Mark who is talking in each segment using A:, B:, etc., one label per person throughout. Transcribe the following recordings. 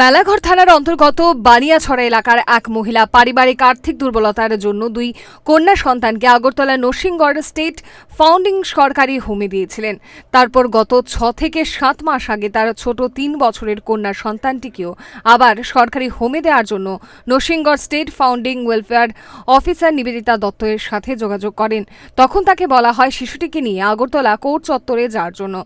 A: মেলাঘর থানার অন্তর্গত বানিয়াছড়া এলাকার এক মহিলা পারিবারিক আর্থিক দুর্বলতার জন্য দুই কন্যা সন্তানকে আগরতলা নরসিংগড় স্টেট ফাউন্ডিং সরকারি হোমে দিয়েছিলেন। তারপর গত ছ থেকে সাত মাস আগে তার ছোট তিন বছরের কন্যা সন্তানটিকেও আবার সরকারি হোমে দেওয়ার জন্য Narsingarh state founding welfare officer Nivedita দত্তের সাথে যোগাযোগ করেন। তখন তাকে বলা হয় শিশুটিকে নিয়ে আগরতলা কোর্ট চত্বরে যাওয়ার জন্য।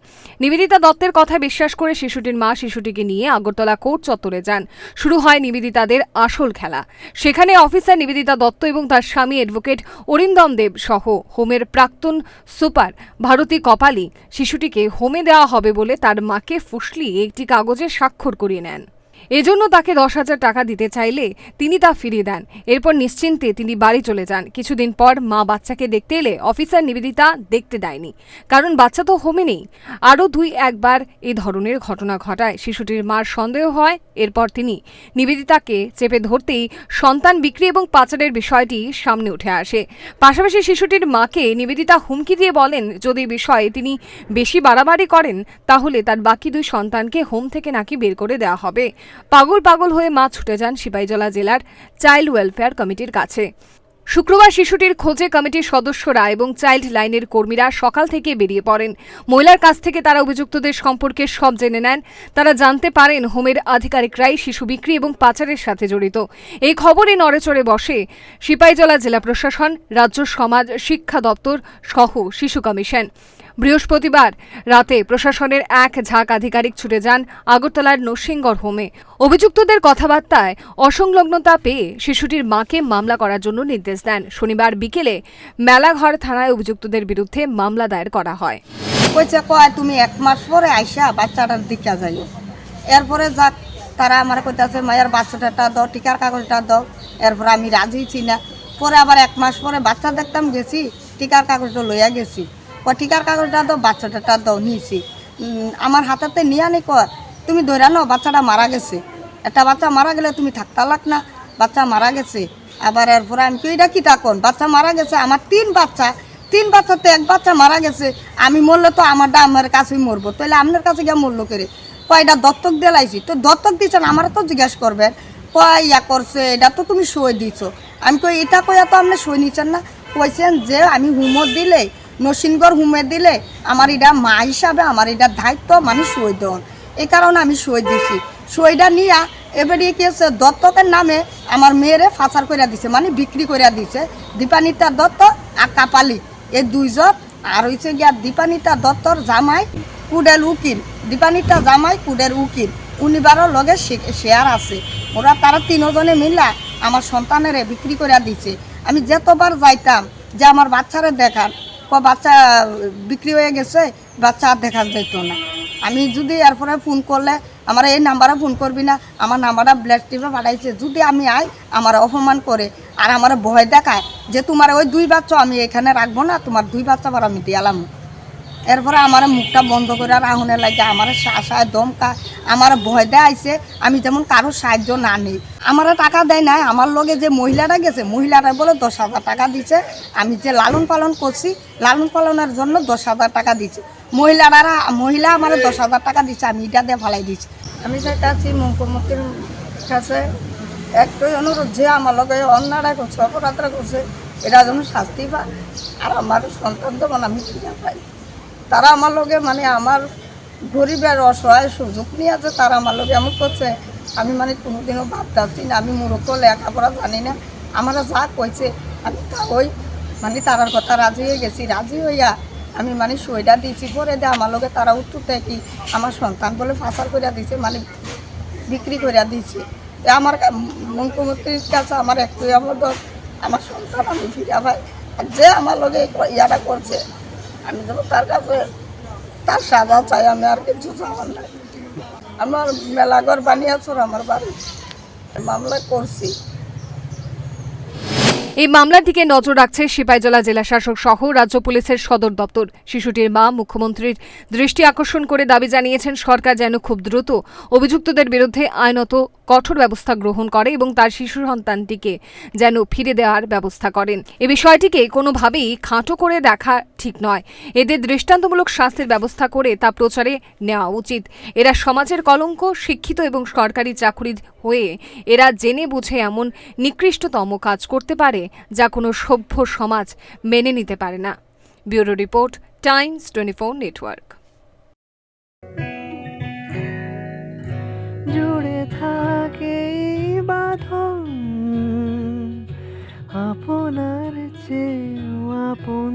A: নিবেদিতা দত্তের কথা বিশ্বাস করে শিশুটির মা শিশুটিকে নিয়ে আগরতলা কোর্ট চত্বরে যান। শুরু হয় নিবেদিতাদের আসল খেলা। সেখানে অফিসার নিবেদিতা দত্ত এবং তার স্বামী অ্যাডভোকেট অরিন্দম দেব সহ হোমের প্রাক্তন সুপার ভারতী কপালি শিশুটিকে হোমে দেওয়া হবে বলে তার মাকে ফুসলিয়ে একটি কাগজে স্বাক্ষর করিয়ে নেন। এজন্য তাকে দশ হাজার টাকা দিতে চাইলে তিনি তা ফিরিয়ে দেন। এরপর নিশ্চিন্তে তিনি বাড়ি চলে যান। কিছুদিন পর মা বাচ্চাকে দেখতে এলে অফিসার নিবেদিতা দেখতে দেয়নি। কারণ বাচ্চা তো হোমে নেই। আরও দুই একবার এই ধরনের ঘটনা ঘটায়। শিশুটির মার সন্দেহ হয়। এরপর তিনি নিবেদিতাকে চেপে ধরতেই সন্তান বিক্রি এবং পাচারের বিষয়টি সামনে উঠে আসে। পাশাপাশি শিশুটির মাকে নিবেদিতা হুমকি দিয়ে বলেন, যদি বিষয়ে তিনি বেশি বাড়াবাড়ি করেন, তাহলে তার বাকি দুই সন্তানকে হোম থেকে নাকি বের করে দেওয়া হবে। পাগল পাগল হয়ে মা ছুটে যান সিপাহীজলা জেলার চাইল্ড ওয়েলফেয়ার কমিটির কাছে। শুক্রবার শিশুটির খোঁজে কমিটির সদস্যরা এবং চাইল্ড লাইনের কর্মীরা সকাল থেকে বেরিয়ে পড়েন। মহিলার কাছ থেকে তারা অভিযুক্তদের সম্পর্কে সব জেনে নেন। তারা জানতে পারেন, হোমের আধিকারিকরাই শিশু বিক্রি এবং পাচারের সাথে জড়িত। এই খবরে নড়েচড়ে বসে সিপাহীজলা জেলা প্রশাসন, রাজ্য সমাজ, শিক্ষা দপ্তর সহ শিশু কমিশন। বৃহস্পতিবার রাতে প্রশাসনের এক ঝাঁক আধিকারিক ছুটে যান আগরতলার নরসিংগড় হোমে। অভিযুক্তদের কথাবার্তায় অসংলগ্নতা পেয়ে শিশুটির মাকে মামলা করার জন্য নির্দেশ দেন। শনিবার বিকেলে মেলাঘর থানায় অভিযুক্তদের বিরুদ্ধে মামলা দায়ের করা হয়।
B: কইছে, কয়, তুমি এক মাস পরে আইসা বাচ্চাটার দিকে যাইও। এরপরে যাক, তারা আমার কইতাছে, মায়ের বাচ্চাটা দাও, টিকার কাগজটা দাও। এরপরে আমি রাজি ছি না। পরে আবার এক মাস পরে বাচ্চা দেখতাম গেছি, টিকার কাগজটা লইয়া গেছি। ও টিকার কাগজটা দাও বাচ্চাটা দাও, নিয়েছি। আমার হাতেতে নিয়ে আনি কর। তুমি ধরে নাও, বাচ্চাটা মারা গেছে। একটা বাচ্চা মারা গেলে তুমি থাকতে লাগ না, বাচ্চা মারা গেছে। আবার এরপরে আমি কি এটা কি থাকুন বাচ্চা মারা গেছে, আমার তিন বাচ্চা। তিন বাচ্চাতে এক বাচ্চা মারা গেছে। আমি মরলে তো আমারটা আমার কাছেই মরবো। তাহলে আপনার কাছে গিয়ে মরলো করে কয়টা দত্তক দিয়ে লাইছি? তো দত্তক দিচ্ছেন আমার তো জিজ্ঞেস করবেন। কয়, ইয়া করছে, এটা তো তুমি সই দিছ। আমি কই, এটা কইয়া তো আপনি সই নিচ্ছেন না? কইছেন যে, আমি হুমত দিলে নসিনগড় হুমে দিলে আমার এটা মা হিসাবে, আমার এটা দায়িত্ব মানে সই দেন এই কারণে আমি সই দিছি। সইটা নিয়া এবারে কি হচ্ছে, দত্তকের নামে আমার মেয়েরে ফাঁসার করে দিছে মানে বিক্রি করে দিছে, দীপানিতা দত্ত আর কাপালি। এই দুইজন, আর হয়েছে গিয়া দীপানিতা দত্তর জামাই, কুডেল উকিল। দীপানিতা জামাই কুডের উকিল। উনিবারও লগে শেয়ার আছে। ওরা তারা তিনজনে মিলা আমার সন্তানেরে বিক্রি করে দিছে। আমি যতবার যাইতাম যে আমার বাচ্চারে দেখান ক বাচ্চা বিক্রি হয়ে গেছে, বাচ্চা আর দেখা যেত না। আমি যদি এরপরে ফোন করলে, আমার এই নাম্বারে ফোন করবি না, আমার নাম্বারটা ব্ল্যাক টিপে পাঠাইছে, যদি আমি আই, আমার অপমান করে, আর আমার ভয় দেখায় যে তোমার ওই দুই বাচ্চা আমি এখানে রাখব না, তোমার দুই বাচ্চা আবার আমি দিয়ালাম এরপরে আমার মুখটা বন্ধ করে রাহুনের লাগে আমার শাসায় দমকা, আমার ভয় দেয় আইছে আমি যেমন কারও সাহায্য না নেই। আমার টাকা দেয় নাই, আমার লগে যে মহিলাটা গেছে মহিলাটা বলে দশ হাজার টাকা দিছে। আমি যে লালন পালন করছি, লালন পালনের জন্য দশ হাজার টাকা দিচ্ছে মহিলারা মহিলা আমার দশ হাজার টাকা দিচ্ছে আমি এটা দিয়ে ফালাই দিচ্ছি আমি চাইতেছি মুখ্যমন্ত্রীর কাছে, একটাই অনুরোধ যে আমার লগে অন্যায় করছে অপরাধরা করছে এটা যেন শাস্তি পায় আর আমার সন্তান তো মানে আমি পাই। তারা আমার লগে মানে আমার গরিবের অসহায় সুযোগ নিয়ে আছে, তারা আমার লগে এমন করছে। আমি মানে কোনোদিনও ভাবতে না, আমি মূর্খ লেখাপড়া জানি না। আমরা যা কইছে, আমি তা ওই মানে তারার কথা রাজি হয়ে গেছি, রাজি হইয়া আমি মানে সইটা দিয়েছি পরে দে আমার লগে তারা উত্তরতে কি, আমার সন্তান বলে ফাঁসার করে দিছে মানে বিক্রি করে দিয়েছি এ আমার মুখ্যমন্ত্রীর কাছে আমার একটু আমার দর আমার সন্তান আমি ফিরে আর যে আমার লগে ইয়াটা করছে আমি যেন তার কাছে তার সাজা চাই, আমি আর কিছু চাওয়ার নাই। আমার মেলাঘর বানিয়েছর আমার বাড়ি। মামলা করছি।
A: এই মামলার দিকে নজর রাখছে সিপাইজলা জেলা শাসক সহ রাজ্য পুলিশের সদর দপ্তর। শিশুটির মা মুখ্যমন্ত্রীর দৃষ্টি আকর্ষণ করে দাবি জানিয়েছেন, সরকার যেন খুব দ্রুত অভিযুক্তদের বিরুদ্ধে আইনত কঠোর ব্যবস্থা গ্রহণ করে এবং তার শিশু সন্তানটিকে যেন ফিরে দেওয়ার ব্যবস্থা করেন। এ বিষয়টিকে কোনোভাবেই খাঁটো করে দেখা ঠিক নয়। এদের দৃষ্টান্তমূলক শাস্তির ব্যবস্থা করে তা প্রচারে নেওয়া উচিত। এরা সমাজের কলঙ্ক, শিক্ষিত এবং সরকারি চাকুরি হয়ে এরা জেনে বুঝে এমন নিকৃষ্টতম কাজ করতে পারে যা কোনো সভ্য সমাজ মেনে নিতে পারে না। Bureau report, Times twenty four network.
C: জুড়ে থাকে বাঁধন, আপনার চেয়েও আপন।